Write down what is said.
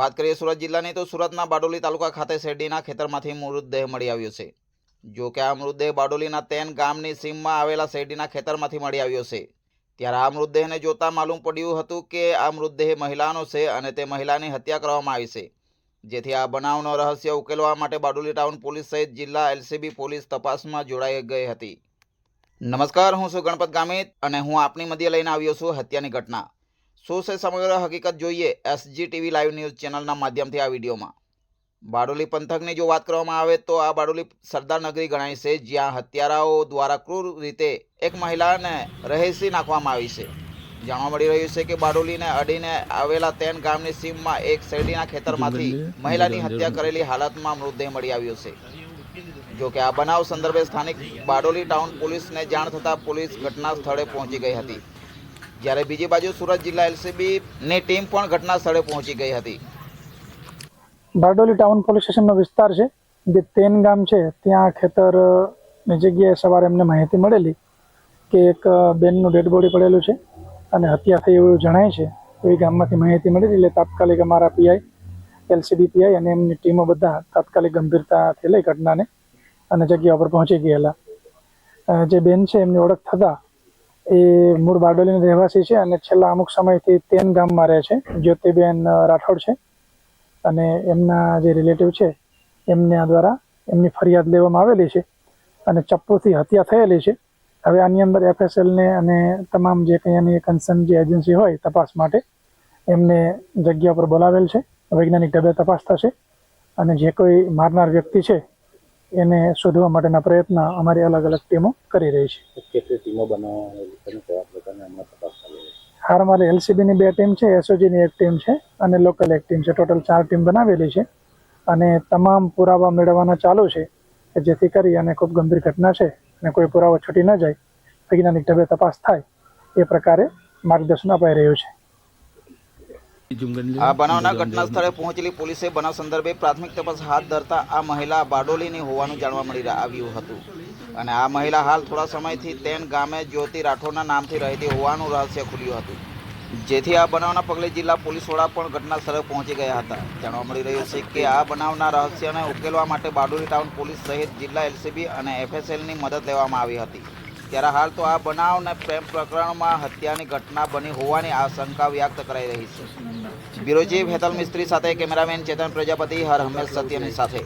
વાત કરીએ સુરત જિલ્લાની, તો સુરતના બારડોલી તાલુકા ખાતે શેરડીના ખેતરમાંથી મૃતદેહ મળી આવ્યો છે. જો કે આ મૃતદેહ બારડોલીના તેન ગામની સીમમાં આવેલા શેરડીના ખેતરમાંથી મળી આવ્યો છે. ત્યારે આ મૃતદેહને જોતા માલુમ પડ્યું હતું કે આ મૃતદેહ મહિલાનો છે અને તે મહિલાની હત્યા કરવામાં આવી છે. જેથી આ બનાવનો રહસ્ય ઉકેલવા માટે બારડોલી ટાઉન પોલીસ સહિત જિલ્લા એલસીબી પોલીસ તપાસમાં જોડાઈ ગઈ હતી. નમસ્કાર, હું છું ગણપત ગામિત અને હું આપની મધ્ય લઈને આવ્યો છું હત્યાની ઘટના. શું છે સમગ્ર હકીકત જોઈએ એસજી ટીવી લાઈવ ન્યૂઝ ચેનલના માધ્યમથી આ વિડીયોમાં? બારડોલી પંથકની જો વાત કરવામાં આવે તો આ બારડોલી સરદાર નગરી ગણાય છે જ્યાં હત્યારાઓ દ્વારા ક્રૂર રીતે એક મહિલાને રહેસી નાખવામાં આવી છે. જાણવા મળી રહ્યું છે કે બારડોલીને અડીને આવેલા તેન ગામની સીમમાં એક શેરડીના ખેતરમાંથી મહિલાની હત્યા કરેલી હાલતમાં મૃતદેહ મળી આવ્યો છે. જો કે આ બનાવ સંદર્ભે સ્થાનિક બારડોલી ટાઉન પોલીસને જાણ થતાં પોલીસ ઘટના સ્થળે પહોંચી ગઈ હતી. જ્યારે બીજી બાજુ સુરત જિલ્લા એલસીબીની ટીમ પણ ઘટના સ્થળે પહોંચી ગઈ હતી. બારડોલી ટાઉન પોલીસ સ્ટેશનનો વિસ્તાર છે. જે તેન ગામ છે, ત્યાં ખેતરની જગ્યાએ સવારે એમને માહિતી મળેલી કે એક બેનનું ડેડ બોડી પડેલું છે અને હત્યા થઈ એવું જણાય છે. એવી ગામમાંથી માહિતી મળેલી એટલે તાત્કાલિક અમારા પીઆઈ એલસીબી પીઆઈ અને એમની ટીમો બધા તાત્કાલિક ગંભીરતાથી લઈ ઘટનાને અને જગ્યા પર પહોંચી ગયેલા. જે બેન છે, એમની ઓળખ થતાં એ મૂળ બારડોલીના રહેવાસી છે અને છેલ્લા અમુક સમયથી તેન ગામમાં રહે છે. જ્યોતિબેન રાઠોડ છે. અને એમના જે રિલેટિવ છે, એમના દ્વારા એમની ફરિયાદ લેવામાં આવેલી છે અને ચપ્પુથી હત્યા થયેલી છે. હવે આની અંદર એફએસએલને અને તમામ જે કંઈ એની કન્સર્ન જે એજન્સી હોય તપાસ માટે એમને જગ્યા પર બોલાવેલ છે. વૈજ્ઞાનિક ઢબે તપાસ થશે અને જે કોઈ મારનાર વ્યક્તિ છે એને શોધવા માટેના પ્રયત્ન અમારી અલગ અલગ ટીમો કરી રહી છે. કેટલી ટીમો હાલમાં એલસીબીની બે ટીમ છે એસઓજીની એક ટીમ છે અને લોકલ એક ટીમ છે. ટોટલ ચાર ટીમ બનાવેલી છે અને તમામ પુરાવા મેળવવાના ચાલુ છે કે જેથી કરી અને ખૂબ ગંભીર ઘટના છે અને કોઈ પુરાવો છૂટી ન જાય વૈજ્ઞાનિક ઢબે તપાસ થાય એ પ્રકારે માર્ગદર્શન અપાઈ રહ્યું છે. આ બનાવના ઘટના સ્થળે પહોંચેલી પોલીસે બનાવ સંદર્ભે પ્રાથમિક તપાસ હાથ ધરતા આ મહિલા બારડોલીની હોવાનું જાણવા મળી આવ્યું હતું. અને આ મહિલા હાલ થોડા સમયથી તેન ગામે જ્યોતિ રાઠોડના નામથી રહેતી હોવાનું રહસ્ય ખુલ્યું હતું. જેથી આ બનાવના પગલે જિલ્લા પોલીસ વડા પણ ઘટના સ્થળે પહોંચી ગયા હતા. જાણવા મળી રહ્યું છે કે આ બનાવના રહસ્યને ઉકેલવા માટે બારડોલી ટાઉન પોલીસ સહિત જિલ્લા એલસીબી અને એફએસએલની મદદ લેવામાં આવી હતી. ત્યારે હાલ તો આ બનાવને પ્રેમ પ્રકરણમાં હત્યાની ઘટના બની હોવાની આશંકા વ્યક્ત કરાઈ રહી છે. બિરોજી હેતલ મિસ્ત્રી સાથે કેમેરામેન ચેતન પ્રજાપતિ, હર હંમેશ સત્યની સાથે.